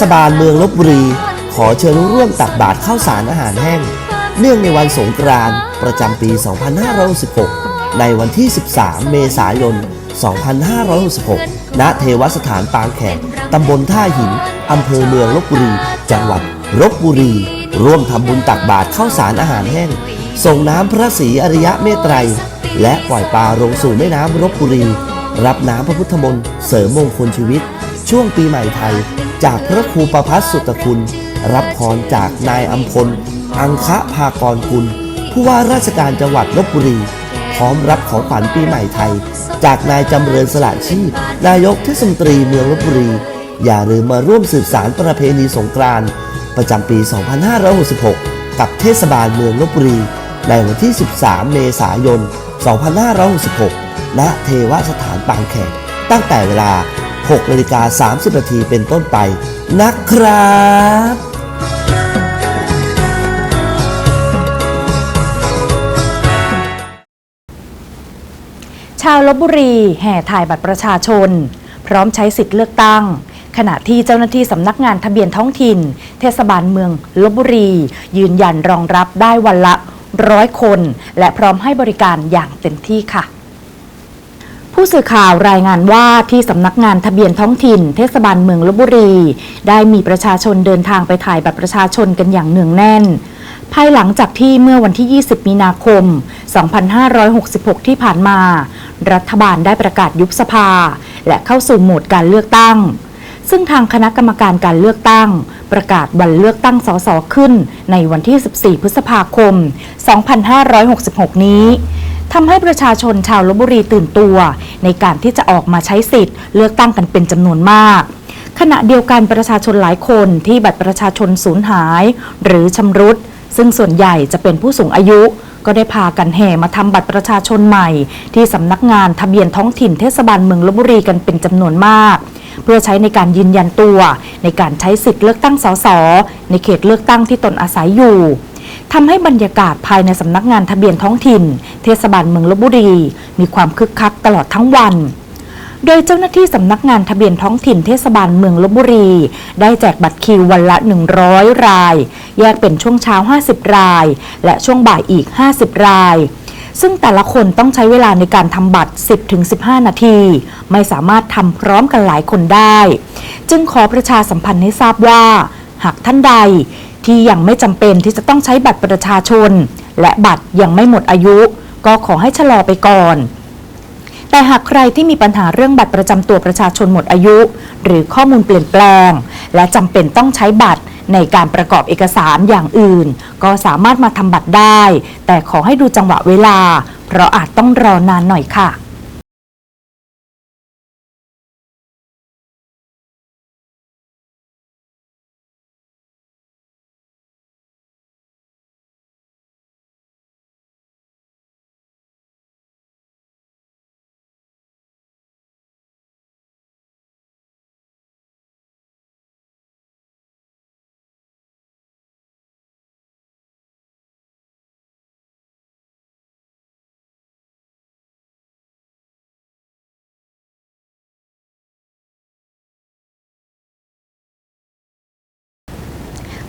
ศบาลเมืองลบบุรี ขอเชิญร่วมตักบาตรข้าวสารอาหารแห้ง เนื่องในวันสงกรานต์ประจำปี 2566 ในวันที่ 13 เมษายน 2566 ณ เทวสถานปางแขกตำบลท่าหิน อำเภอเมืองลบบุรี จังหวัดลบบุรี ร่วมทำบุญตักบาตรข้าวสารอาหารแห้ง ส่งน้ำพระศรีอริยะเมตไตร และปล่อยปลาลงสู่แม่น้ำลบบุรี รับน้ำพระพุทธมนต์เสริมมงคลชีวิต ช่วงปีใหม่ไทย จากพระครูประพัฒสุตคุณ รับพรจากนายอัมพล อังคะภากรกุล ผู้ว่าราชการจังหวัดลบบุรี พร้อมรับของขวัญปีใหม่ไทย จากนายจำเริญสละชีพ นายกเทศมนตรีเมืองลบบุรี อย่าลืมมาร่วมสืบสารประเพณีสงกรานต์ประจำปี 2566 กับเทศบาลเมืองลบบุรี ในวันที่ 13 เมษายน 2566 ณ เทวสถานปางแขกตั้งแต่เวลา 6นาฬิกา30นาทีเป็นต้นไปนะครับชาวลบบุรีแห่ถ่ายบัตรประชาชน พร้อมใช้สิทธิ์เลือกตั้ง ขณะที่เจ้าหน้าที่สำนักงานทะเบียนท้องถิ่น เทศบาลเมืองลบบุรี ยืนยันรองรับได้วันละร้อยคน และพร้อมให้บริการอย่างเต็มที่ค่ะ ผู้สื่อข่าวรายงานว่าที่สำนักงานทะเบียนท้องถิ่น เทศบาลเมืองลบบุรี ได้มีประชาชนเดินทางไปถ่ายบัตรประชาชนกันอย่างเนืองแน่น ภายหลังจากที่เมื่อวันที่ 20 มีนาคม 2566 ที่ผ่านมา รัฐบาลได้ประกาศยุบสภา และเข้าสู่โหมดการเลือกตั้ง ซึ่งทางคณะกรรมการการเลือกตั้ง ประกาศวันเลือกตั้งสสขึ้นในวันที่ 14 พฤษภาคม 2566 นี้ ทำให้ประชาชนชาวลบบุรีตื่นตัว ในการที่จะออกมาใช้สิทธิ์ เลือกตั้งกันเป็นจำนวนมาก ขณะเดียวกันประชาชนหลายคนที่บัตรประชาชนสูญหาย หรือชำรุด ซึ่งส่วนใหญ่จะเป็นผู้สูงอายุก็ได้พากันแห่มาทำบัตรประชาชนใหม่ ที่สำนักงานทะเบียนท้องถิ่นเทศบาลเมืองลบบุรีกันเป็นจำนวนมาก เพื่อใช้ในการยืนยันตัว ในการใช้สิทธิ์เลือกตั้งสสในเขตเลือกตั้งที่ตนอาศัยอยู่ ทำให้บรรยากาศภายในสำนักงานทะเบียนท้องถิ่น เทศบาลเมืองลบบุรี มีความคึกคักตลอดทั้งวัน โดยเจ้าหน้าที่สำนักงานทะเบียนท้องถิ่นเทศบาลเมืองลบบุรี ได้แจกบัตรคิววันละ 100 ราย แยกเป็นช่วงเช้า 50 ราย และช่วงบ่ายอีก 50 รายซึ่งแต่ละคนต้องใช้เวลาในการทำบัตร 10-15 นาที ไม่สามารถทำพร้อมกันหลายคนได้ จึงขอประชาสัมพันธ์ให้ทราบว่า หากท่านใด ที่ยังไม่จำเป็นที่จะต้องใช้บัตรประชาชน และบัตรยังไม่หมดอายุ ก็ขอให้ชะลอไปก่อน แต่หากใครที่มีปัญหาเรื่องบัตรประจำตัวประชาชนหมดอายุ หรือข้อมูลเปลี่ยนแปลง และจำเป็นต้องใช้บัตรในการประกอบเอกสารอย่างอื่น ก็สามารถมาทำบัตรได้ แต่ขอให้ดูจังหวะเวลา เพราะอาจต้องรอนานหน่อยค่ะ